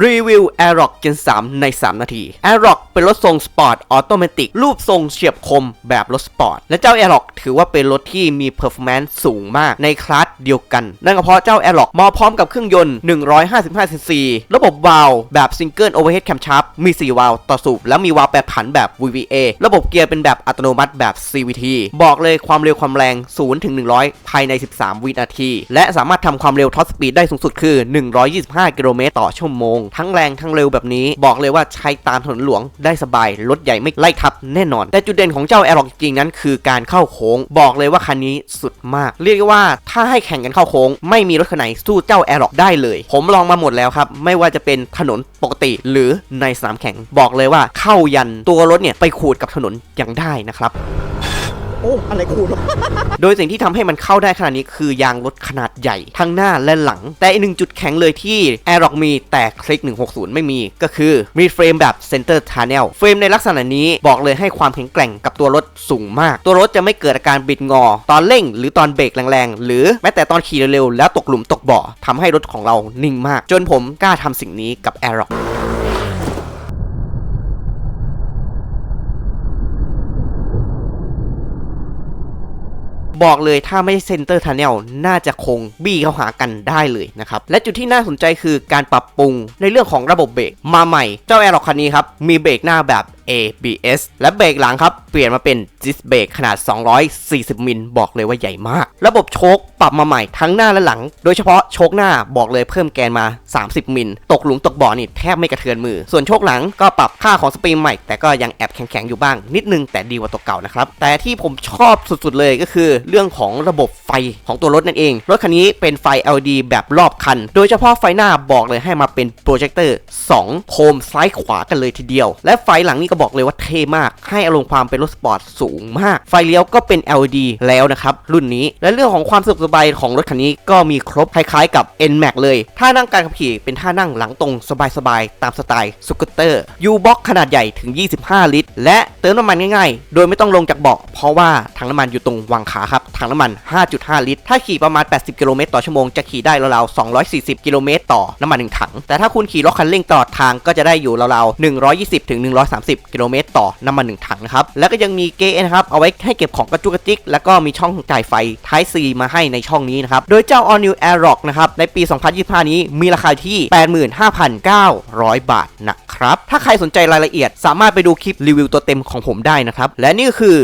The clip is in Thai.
รีวิว a i r o c Gen 3ใน 3 นาที a i r o c เป็นรถทรงสปอร์ตออโตเมติกรูปทรงเฉียบคมแบบรถสปอร์ต และเจ้า a i r o c ถือว่าเป็นรถที่มี performance สูงมากในคลาสเดียวกัน นั่นก็เพราะเจ้า a i r o c มาพร้อมกับเครื่องยนต์ 155 cc ระบบวาล์วแบบ Single Overhead Camshaft มี 4 วาล์วต่อสูบ แล้วมีวาล์วแปรผันแบบ VVA ระบบเกียร์เป็นแบบอัตโนมัติแบบ CVT บอกเลยความเร็วความแรง 0 ถึง 100 ภายใน 13 วินาที และสามารถทำความเร็วท็อปสปีดได้สูงสุดคือ 125 กิโลเมตรต่อชั่วโมงทั้งแรงทั้งเร็วแบบนี้ บอกเลยว่าใช้ตามถนนหลวงได้สบาย รถใหญ่ไม่ไล่ทับแน่นอน แต่จุดเด่นของเจ้า a i r o c จริงนั้น คือการเข้าโค้ง บอกเลยว่าคันนี้สุดมาก เรียกได้ว่าถ้าให้แข่งกันเข้าโค้ง ไม่มีรถคันไหนสู้เจ้า a i r o c ได้เลย ผมลองมาหมดแล้วครับ ไม่ว่าจะเป็นถนนปกติ หรือในสนามแข่ง บอกเลยว่าเข้ายันตัวรถเนี่ยไปขูดกับถนนยังได้นะครับ โอ้อะไรขูดวะโดยสิ่งที่ทำให้มันเข้าได้ขนาดนี้คือยางรถขนาดใหญ่ทั้งหน้าและหลัง แต่อีกหนึ่งจุดแข็งเลยที่ a i r o c มีแต่คลิก 160 ไม่มี ก็คือมีเฟรมแบบ Center Tunnel เฟรมในลักษณะนี้บอกเลยให้ความแข็งแกร่งกับตัวรถสูงมาก ตัวรถจะไม่เกิดอาการบิดงอ ตอนเร่ง หรือตอนเบรกแรงๆ หรือแม้แต่ตอนขี่เร็วๆแล้วตกหลุมตกบ่อทำให้รถของเรานิ่งมาก จนผมกล้าทำสิ่งนี้กับ a i r o c บอกเลยถ้าไม่เซนเตอร์ทันเนลน่าจะคงบี้เข้าหากันได้เลยนะครับ และจุดที่น่าสนใจคือการปรับปรุงในเรื่องของระบบเบรกมาใหม่ เจ้าแอร์ล็อกคันนี้ครับ มีเบรกหน้าแบบ ABS และเบรกหลังครับ เปลี่ยนมาเป็นดิสเบรกขนาด 240 มิล บอกเลยว่าใหญ่มาก ระบบโชคปรับมาใหม่ทั้งหน้าและหลัง โดยเฉพาะโชคหน้าบอกเลยเพิ่มแกนมา 30 มิล ตกหลุมตกบ่อนี่แทบไม่กระเทือนมือ ส่วนโชคหลังก็ปรับค่าของสปริงใหม่ แต่ก็ยังแอบแข็งๆอยู่บ้าง นิดนึงแต่ดีกว่าตัวเก่านะครับ แต่ที่ผมชอบสุดๆเลยก็คือ เรื่องของระบบไฟของตัวรถนั่นเอง รถคันนี้เป็นไฟ LED แบบรอบคัน โดยเฉพาะไฟหน้าบอกเลยให้มาเป็นโปรเจคเตอร์2โคมซ้ายขวากันเลยทีเดียว และไฟหลังนี่ก็บอกเลยว่าเท่มาก ให้อารมณ์ความเป็นรถสปอร์ตสูงมาก ไฟเลี้ยวก็เป็น LED แล้วนะครับรุ่นนี้ และเรื่องของความสะดวกสบายของรถคันนี้ก็มีครบคล้ายๆกับ NMAX เลย ท่านั่งการขับขี่เป็นท่านั่งหลังตรงสบายๆตามสไตล์สกูตเตอร์ U-Box ขนาดใหญ่ถึง 25 ลิตร และเติมน้ำมันง่ายๆ โดยไม่ต้องลงจากเบาะเพราะว่าถังน้ำมันอยู่ตรงวางขาครับถังน้ำมัน 5.5 ลิตร ถ้าขี่ประมาณ 80 กิโลเมตรต่อชั่วโมงจะขี่ได้ราวๆ240 กิโลเมตรต่อน้ำมันหนึ่งถัง แต่ถ้าคุณขี่รถคันเร่งตลอดทางก็จะได้อยู่ราวๆ120ถึง130 กิโลเมตรต่อน้ำมันหนึ่งถังนะครับแล้วก็ยังมีเกะนะครับเอาไว้ให้เก็บของกระจุกกระจิก แล้วก็มีช่องจ่ายไฟ Type C มาให้ในช่องนี้นะครับ โดยเจ้า All New Aerox นะครับ ในปี 2025 นี้มีราคาที่ 85,900 บาทนะครับ ถ้าใครสนใจรายละเอียดสามารถไปดูคลิปรีวิวตัวเต็มของผมได้นะครับ และนี่ก็คือ